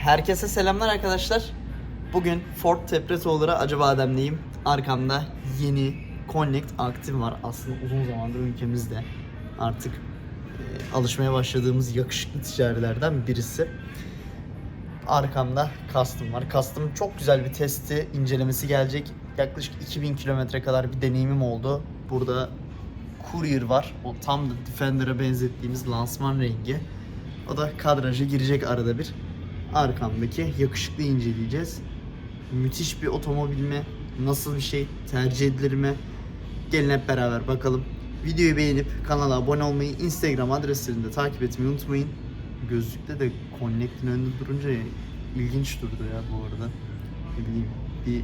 Herkese selamlar arkadaşlar. Bugün Ford Tepretoğlu'ra Acıbadem'deyim. Arkamda yeni Connect Active var. Aslında uzun zamandır ülkemizde artık e, alışmaya başladığımız yakışıklı ticarilerden birisi. Arkamda Custom var. Custom çok güzel bir testi, incelemesi gelecek. Yaklaşık 2000 kilometre kadar bir deneyimim oldu. Burada Courier var. O tam da Defender'a benzettiğimiz lansman rengi. O da kadraja girecek arada bir. Arkamdaki yakışıklı inceleyeceğiz. Müthiş bir otomobil mi? Nasıl bir şey? Tercih edilir mi? Gelin hep beraber bakalım. Videoyu beğenip kanala abone olmayı, Instagram adreslerini de takip etmeyi unutmayın. Gözlükte de Connect'in önünde durunca ilginç durdu ya bu arada. Ne bileyim bir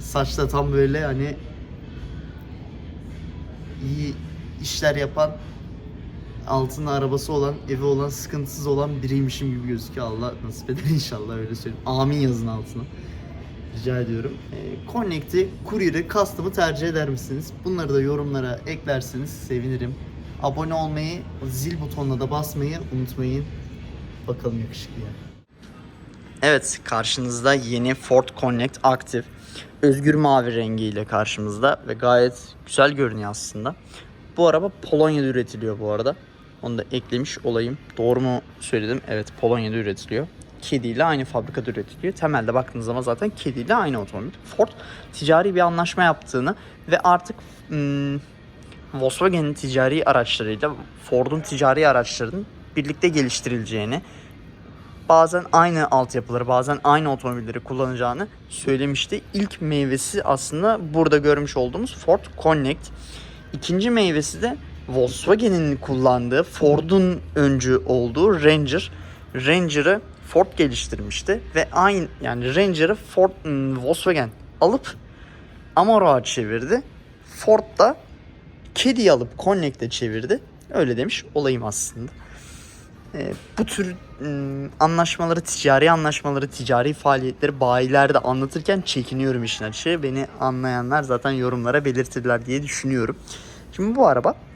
saçta tam böyle hani iyi işler yapan altın arabası olan, evi olan, sıkıntısız olan biriymişim gibi gözüküyor. Allah nasip eder inşallah öyle söyleyeyim. Amin yazın altına. Rica ediyorum. E, Connect'i, Courier'i, Custom'ı tercih eder misiniz? Bunları da yorumlara eklerseniz sevinirim. Abone olmayı, zil butonuna da basmayı unutmayın. Bakalım yakışıklıya. Evet, karşınızda yeni Ford Connect Active. Özgür mavi rengiyle karşımızda ve gayet güzel görünüyor aslında. Bu araba Polonya'da üretiliyor bu arada. Onu da eklemiş olayım. Doğru mu söyledim? Evet Polonya'da üretiliyor. Kedi ile aynı fabrikada üretiliyor. Temelde baktığınız zaman zaten Kedi ile aynı otomobil. Ford ticari bir anlaşma yaptığını ve artık hmm, Volkswagen'in ticari araçlarıyla Ford'un ticari araçlarının birlikte geliştirileceğini, bazen aynı altyapıları, bazen aynı otomobilleri kullanacağını söylemişti. İlk meyvesi aslında burada görmüş olduğumuz Ford Connect. İkinci meyvesi de Volkswagen'in kullandığı Ford'un öncü olduğu Ranger. Ranger'ı Ford geliştirmişti ve aynı yani Ranger'ı Ford ım, Volkswagen alıp Amarok'a çevirdi. Ford da Kedi'yi alıp Connect'e çevirdi. Öyle demiş olayım aslında. Ee, bu tür ım, anlaşmaları, ticari anlaşmaları, ticari faaliyetleri bayilerde anlatırken çekiniyorum işin açığı. Beni anlayanlar zaten yorumlara belirtirler diye düşünüyorum. Şimdi bu araba e,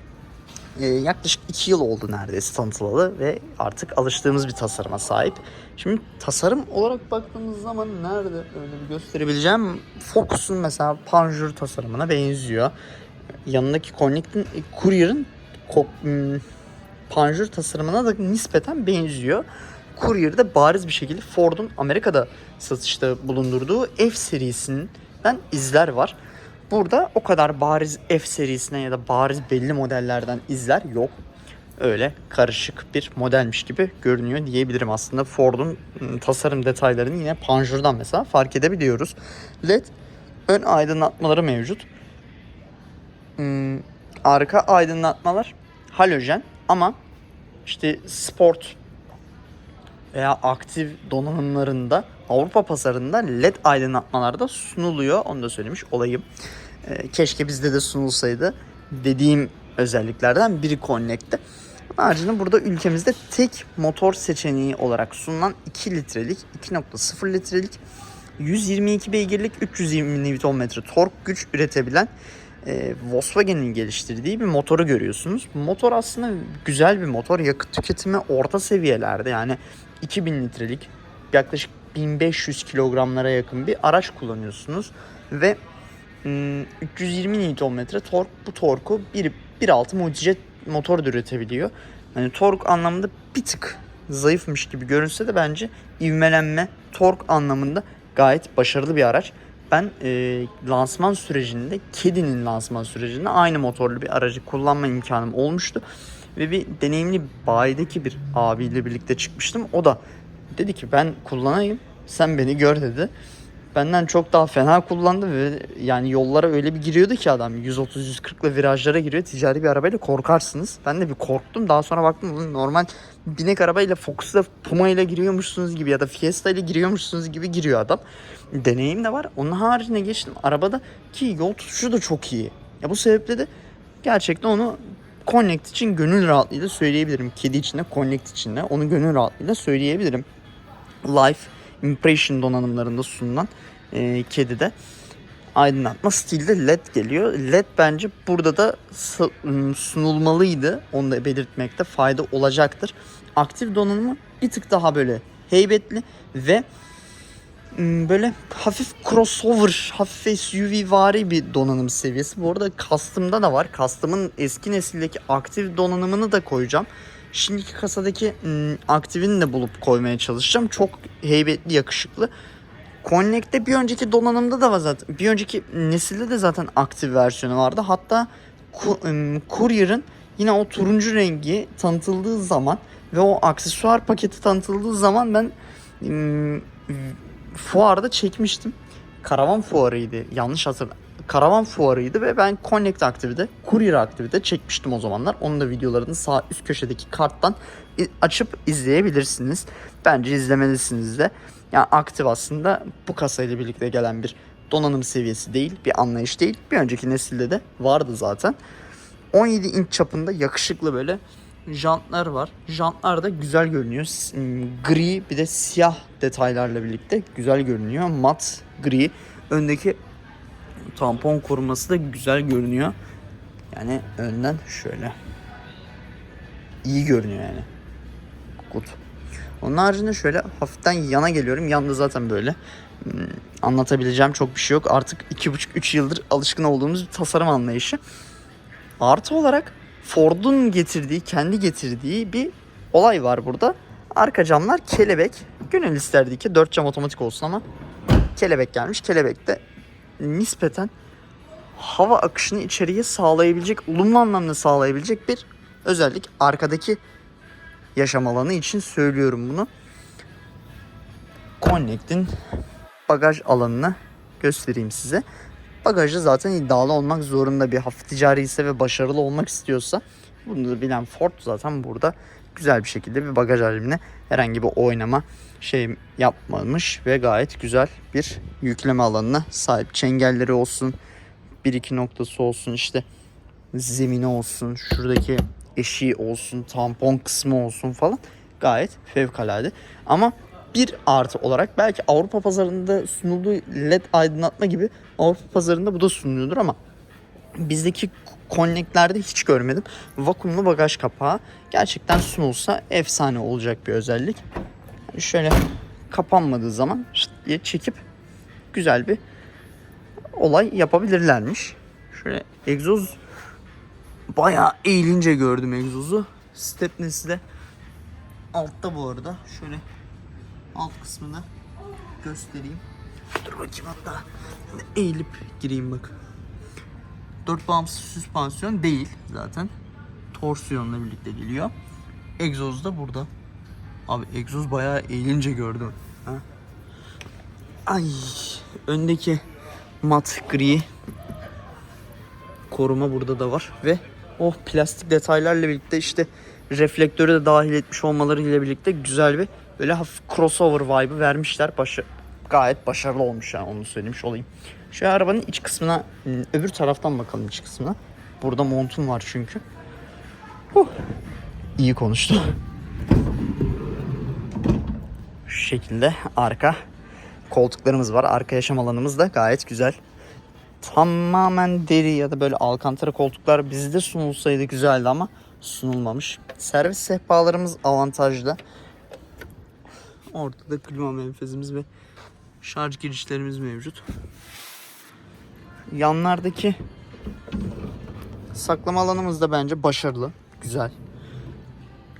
yaklaşık 2 yıl oldu neredeyse tanıtılalı ve artık alıştığımız bir tasarıma sahip. Şimdi tasarım olarak baktığımız zaman nerede öyle bir gösterebileceğim Focus'un mesela panjur tasarımına benziyor. Yanındaki Connect'in, e, Courier'ın hmm, panjur tasarımına da nispeten benziyor. Courier'de bariz bir şekilde Ford'un Amerika'da satışta bulundurduğu F serisinden izler var. Burada o kadar bariz F serisine ya da bariz belli modellerden izler yok. Öyle karışık bir modelmiş gibi görünüyor diyebilirim aslında. Ford'un ım, tasarım detaylarını yine panjurdan mesela fark edebiliyoruz. LED ön aydınlatmaları mevcut. Hmm, arka aydınlatmalar halojen ama işte sport veya aktif donanımlarında Avrupa pazarında LED aydınlatmalar da sunuluyor. Onu da söylemiş olayım. Ee, keşke bizde de sunulsaydı dediğim özelliklerden biri Connect'te. Onun haricinde burada ülkemizde tek motor seçeneği olarak sunulan 2 litrelik, 2.0 litrelik 122 beygirlik 320 Nm tork güç üretebilen e, Volkswagen'in geliştirdiği bir motoru görüyorsunuz. Motor aslında güzel bir motor. Yakıt tüketimi orta seviyelerde yani 2000 litrelik yaklaşık 1500 kilogramlara yakın bir araç kullanıyorsunuz ve hmm, 320 Nm tork bu torku 1.6 multijet motor da üretebiliyor. Yani tork anlamında bir tık zayıfmış gibi görünse de bence ivmelenme tork anlamında gayet başarılı bir araç. Ben e, lansman sürecinde, Kedi'nin lansman sürecinde aynı motorlu bir aracı kullanma imkanım olmuştu. Ve bir deneyimli bayideki bir abiyle birlikte çıkmıştım. O da dedi ki ben kullanayım, sen beni gör dedi. Benden çok daha fena kullandı ve yani yollara öyle bir giriyordu ki adam 130-140 ile virajlara giriyor. Ticari bir arabayla korkarsınız. Ben de bir korktum. Daha sonra baktım "Ulan normal binek arabayla Focus'la Puma ile giriyormuşsunuz gibi ya da Fiesta ile giriyormuşsunuz gibi giriyor adam. Deneyim de var. Onun haricinde geçtim arabada ki yol tutuşu da çok iyi. Ya bu sebeple de gerçekten onu Connect için gönül rahatlığıyla söyleyebilirim. Kedi için de Connect için de onu gönül rahatlığıyla söyleyebilirim. Life Impression donanımlarında sunulan e, kedide aydınlatma stilde led geliyor. Led bence burada da sunulmalıydı. Onu da belirtmekte fayda olacaktır. Aktif donanımı bir tık daha böyle heybetli ve böyle hafif crossover, hafif SUV vari bir donanım seviyesi. Bu arada Custom'da da var. Custom'ın eski nesildeki aktif donanımını da koyacağım. Şimdiki kasadaki hmm, aktifini de bulup koymaya çalışacağım. Çok heybetli, yakışıklı. Connect'te bir önceki donanımda da var zaten. Bir önceki nesilde de zaten aktif versiyonu vardı. Hatta Courier'ın yine o turuncu rengi tanıtıldığı zaman ve o aksesuar paketi tanıtıldığı zaman ben fuarda çekmiştim. Karavan fuarıydı. Yanlış hatırlamıyorum. Karavan fuarıydı ve ben Connect aktivite, Courier aktivite çekmiştim o zamanlar. Onun da videolarını sağ üst köşedeki karttan i- açıp izleyebilirsiniz. Bence izlemelisiniz de. Yani aktif aslında bu kasayla birlikte gelen bir donanım seviyesi değil, bir anlayış değil. Bir önceki nesilde de vardı zaten. 17 inç çapında yakışıklı böyle jantlar var. Jantlar da güzel görünüyor. Gri bir de siyah detaylarla birlikte güzel görünüyor. Mat gri. Öndeki tampon koruması da güzel görünüyor. Yani önden şöyle. İyi görünüyor yani. Good. Onun haricinde şöyle hafiften yana geliyorum. Yanda zaten böyle. Hmm, Anlatabileceğim çok bir şey yok. Artık 2,5-3 yıldır alışkın olduğumuz bir tasarım anlayışı. Artı olarak Ford'un getirdiği, kendi getirdiği bir olay var burada. Arka camlar kelebek. Gönül isterdi ki 4 cam otomatik olsun ama kelebek gelmiş. Kelebek de nispeten hava akışını içeriye sağlayabilecek, olumlu anlamda sağlayabilecek bir özellik. Arkadaki yaşam alanı için söylüyorum bunu. Connect'in bagaj alanını göstereyim size. Bagajda zaten iddialı olmak zorunda bir hafif ticari ise ve başarılı olmak istiyorsa bunu bilen Ford zaten burada güzel bir şekilde bir bagaj hacmine herhangi bir oynama şey yapmamış ve gayet güzel bir yükleme alanına sahip. Çengelleri olsun, bir iki noktası olsun işte zemini olsun, şuradaki eşiği olsun, tampon kısmı olsun falan gayet fevkalade. Ama bir artı olarak belki Avrupa pazarında sunulduğu led aydınlatma gibi Avrupa pazarında bu da sunuluyordur ama bizdeki Connect'lerde hiç görmedim. Vakumlu bagaj kapağı gerçekten sunulsa efsane olacak bir özellik. Şöyle kapanmadığı zaman diye çekip güzel bir olay yapabilirlermiş. Şöyle egzoz bayağı eğilince gördüm egzozu. Stepnesi de altta bu arada. Şöyle alt kısmını göstereyim. Dur bakayım hatta eğilip gireyim bak. Dört bağımsız süspansiyon değil zaten. Torsiyonla birlikte geliyor. Egzoz da burada. Abi egzoz bayağı eğilince gördüm. Ha? Ay öndeki mat gri koruma burada da var ve o plastik detaylarla birlikte işte reflektörü de dahil etmiş olmaları ile birlikte güzel bir böyle hafif crossover vibe'ı vermişler. Başı, gayet başarılı olmuş yani onu söylemiş olayım. Şu arabanın iç kısmına hmm, öbür taraftan bakalım iç kısmına. Burada montum var çünkü. Huh. İyi konuştu. Şu şekilde arka koltuklarımız var. Arka yaşam alanımız da gayet güzel. Tamamen deri ya da böyle alkantara koltuklar bizde sunulsaydı güzeldi ama sunulmamış. Servis sehpalarımız avantajlı. Ortada klima menfezimiz ve şarj girişlerimiz mevcut. Yanlardaki saklama alanımız da bence başarılı. Güzel.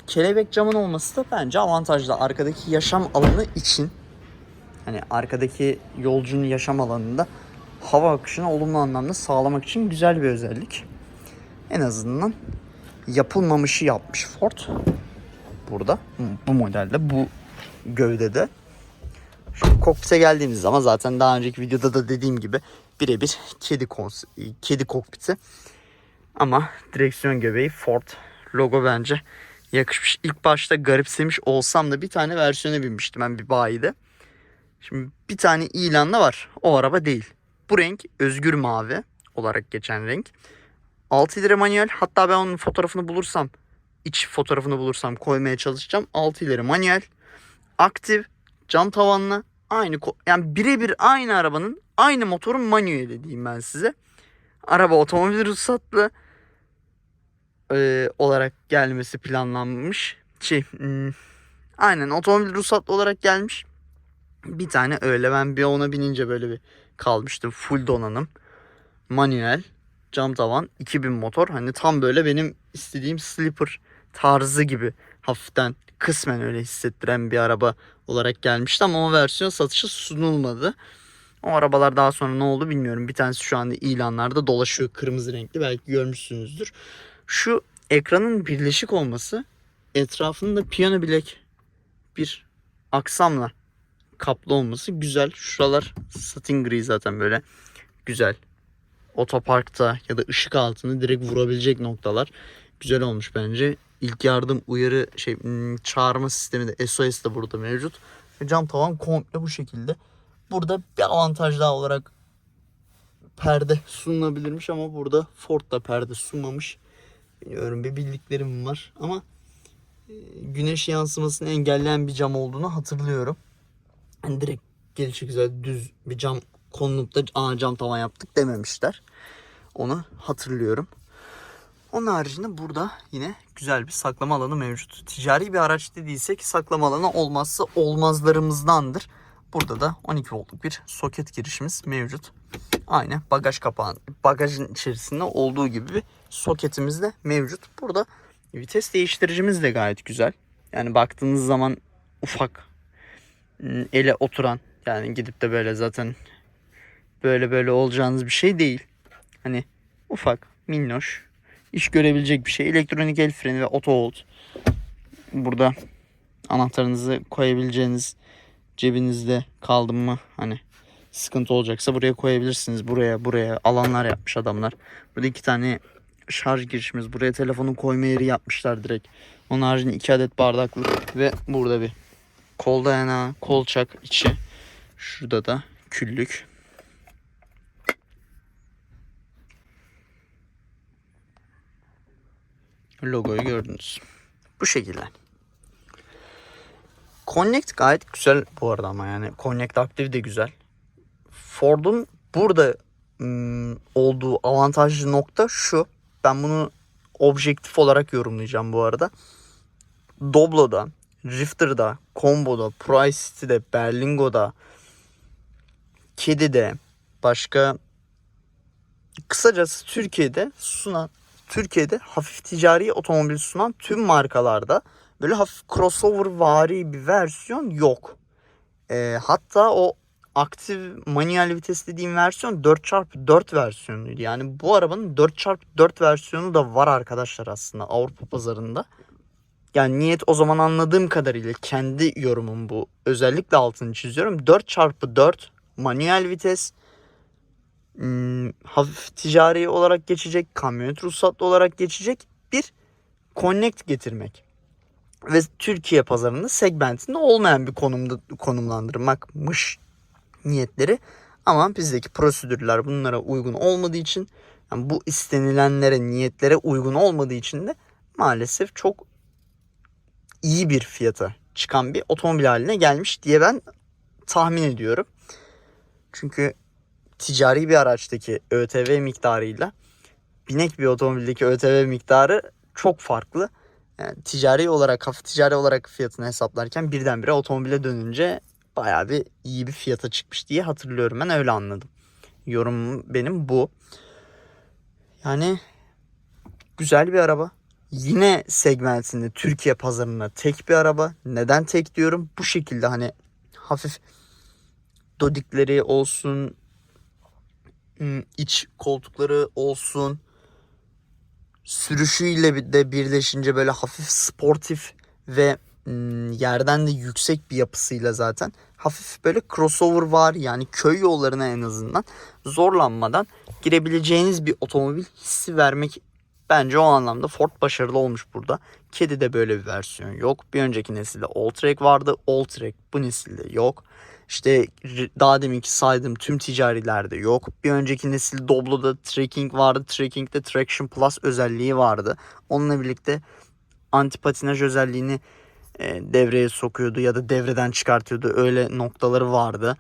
Kelebek camın olması da bence avantajlı. Arkadaki yaşam alanı için hani arkadaki yolcunun yaşam alanında hava akışını olumlu anlamda sağlamak için güzel bir özellik. En azından yapılmamışı yapmış Ford. Burada bu modelde bu gövdede. Şu kokpite geldiğimiz zaman zaten daha önceki videoda da dediğim gibi birebir kedi kons kedi kokpiti. Ama direksiyon göbeği Ford logo bence yakışmış. İlk başta garipsemiş olsam da bir tane versiyona binmiştim ben bir bayide. Şimdi bir tane ilanda var. O araba değil. Bu renk özgür mavi olarak geçen renk. 6 ileri manuel. Hatta ben onun fotoğrafını bulursam, iç fotoğrafını bulursam koymaya çalışacağım. 6 ileri manuel. Aktif, cam tavanlı. Aynı yani birebir aynı arabanın aynı motorun manueli diyeyim ben size. Araba otomobil ruhsatlı e, olarak gelmesi planlanmış. Şey, hmm, Aynen otomobil ruhsatlı olarak gelmiş. Bir tane öyle ben bir ona binince böyle bir kalmıştım. Full donanım. Manuel. Cam tavan. 2000 motor. Hani tam böyle benim istediğim sleeper tarzı gibi hafiften kısmen öyle hissettiren bir araba olarak gelmişti ama o versiyon satışa sunulmadı. O arabalar daha sonra ne oldu bilmiyorum. Bir tanesi şu anda ilanlarda dolaşıyor kırmızı renkli belki görmüşsünüzdür. Şu ekranın birleşik olması etrafında piyano bilek bir aksamla kaplı olması güzel. Şuralar satin gri zaten böyle güzel. Otoparkta ya da ışık altını direkt vurabilecek noktalar güzel olmuş bence. İlk yardım uyarı şey hmm, çağırma sistemi de SOS de burada mevcut. Cam tavan komple bu şekilde. Burada bir avantaj daha olarak perde sunulabilirmiş ama burada Ford da perde sunmamış. Bilmiyorum bir bildiklerim var ama e, güneş yansımasını engelleyen bir cam olduğunu hatırlıyorum. Hani direkt gelişi güzel düz bir cam konulup da cam tavan yaptık dememişler. Onu hatırlıyorum. Onun haricinde burada yine güzel bir saklama alanı mevcut. Ticari bir araç dediysek saklama alanı olmazsa olmazlarımızdandır. Burada da 12 voltluk bir soket girişimiz mevcut. Aynı bagaj kapağı, bagajın içerisinde olduğu gibi bir soketimiz de mevcut. Burada vites değiştiricimiz de gayet güzel. Yani baktığınız zaman ufak, ım, ele oturan yani gidip de böyle zaten böyle böyle olacağınız bir şey değil. Hani ufak, minnoş, iş görebilecek bir şey. Elektronik el freni ve auto hold. Burada anahtarınızı koyabileceğiniz cebinizde kaldı mı hani sıkıntı olacaksa buraya koyabilirsiniz. Buraya buraya alanlar yapmış adamlar. Burada iki tane şarj girişimiz. Buraya telefonu koyma yeri yapmışlar direkt. Onun haricinde iki adet bardaklık ve burada bir kol dayanağı, kolçak içi. Şurada da küllük. Logoyu gördünüz. Bu şekilde. Connect gayet güzel bu arada ama yani Connect Active de güzel. Ford'un burada olduğu avantajlı nokta şu. Ben bunu objektif olarak yorumlayacağım bu arada. Doblo'da, Rifter'da, Combo'da, Price City'de, Berlingo'da, Kedi'de, başka kısacası Türkiye'de sunan Türkiye'de hafif ticari otomobil sunan tüm markalarda böyle hafif crossover vari bir versiyon yok. Ee, hatta o aktif manuel vites dediğim versiyon 4x4 versiyonuydu. Yani bu arabanın 4x4 versiyonu da var arkadaşlar aslında Avrupa pazarında. Yani niyet o zaman anladığım kadarıyla kendi yorumum bu. Özellikle altını çiziyorum. 4x4 manuel vites hmm, hafif ticari olarak geçecek, kamyonet ruhsatlı olarak geçecek bir connect getirmek. Ve Türkiye pazarında segmentinde olmayan bir konumda konumlandırmakmış niyetleri. Ama bizdeki prosedürler bunlara uygun olmadığı için yani bu istenilenlere, niyetlere uygun olmadığı için de maalesef çok iyi bir fiyata çıkan bir otomobil haline gelmiş diye ben tahmin ediyorum. Çünkü ticari bir araçtaki ÖTV miktarıyla binek bir otomobildeki ÖTV miktarı çok farklı. Yani ticari olarak, hafif ticari olarak fiyatını hesaplarken birdenbire otomobile dönünce bayağı bir iyi bir fiyata çıkmış diye hatırlıyorum. Ben öyle anladım. Yorumum benim bu. Yani güzel bir araba. Yine segmentinde Türkiye pazarında tek bir araba. Neden tek diyorum? Bu şekilde hani hafif dodikleri olsun, iç koltukları olsun, sürüşüyle de birleşince böyle hafif sportif ve ım, yerden de yüksek bir yapısıyla zaten hafif böyle crossover var yani köy yollarına en azından zorlanmadan girebileceğiniz bir otomobil hissi vermek bence o anlamda Ford başarılı olmuş burada. Kedi'de böyle bir versiyon yok. Bir önceki nesilde Alltrack vardı. Alltrack bu nesilde yok. İşte daha deminki saydığım tüm ticarilerde yok. Bir önceki nesil Doblo'da Trekking vardı. Trekking'de Traction Plus özelliği vardı. Onunla birlikte anti patinaj özelliğini e, devreye sokuyordu ya da devreden çıkartıyordu. Öyle noktaları vardı.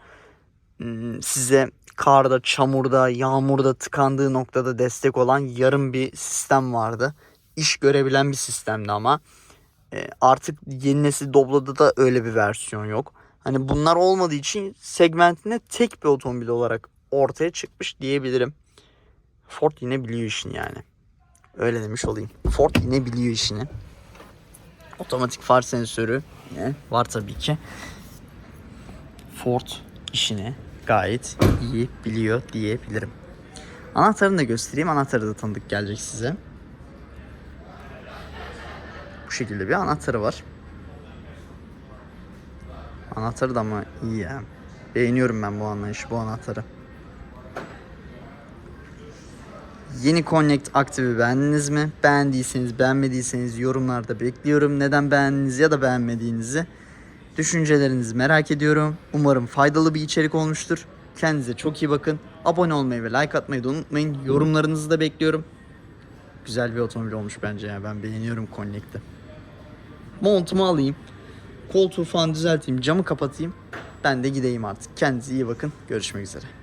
Hmm, Size karda, çamurda, yağmurda tıkandığı noktada destek olan yarım bir sistem vardı. İş görebilen bir sistemdi ama E, artık yeni nesil Doblo'da da öyle bir versiyon yok. Hani bunlar olmadığı için segmentinde tek bir otomobil olarak ortaya çıkmış diyebilirim. Ford yine biliyor işini yani. Öyle demiş olayım. Ford yine biliyor işini. Otomatik far sensörü yine var tabii ki. Ford işini gayet iyi biliyor diyebilirim. Anahtarını da göstereyim. Anahtarı da tanıdık gelecek size. Bu şekilde bir anahtarı var. Anahtarı da ama iyi ya. Beğeniyorum ben bu anlayışı, bu anahtarı. Yeni Connect aktifi beğendiniz mi? Beğendiyseniz, beğenmediyseniz yorumlarda bekliyorum. Neden beğendiniz ya da beğenmediğinizi. Düşüncelerinizi merak ediyorum. Umarım faydalı bir içerik olmuştur. Kendinize çok iyi bakın. Abone olmayı ve like atmayı da unutmayın. Yorumlarınızı da bekliyorum. Güzel bir otomobil olmuş bence ya. Ben beğeniyorum Connect'i. Montumu alayım. Koltuğu falan düzelteyim. Camı kapatayım. Ben de gideyim artık. Kendinize iyi bakın. Görüşmek üzere.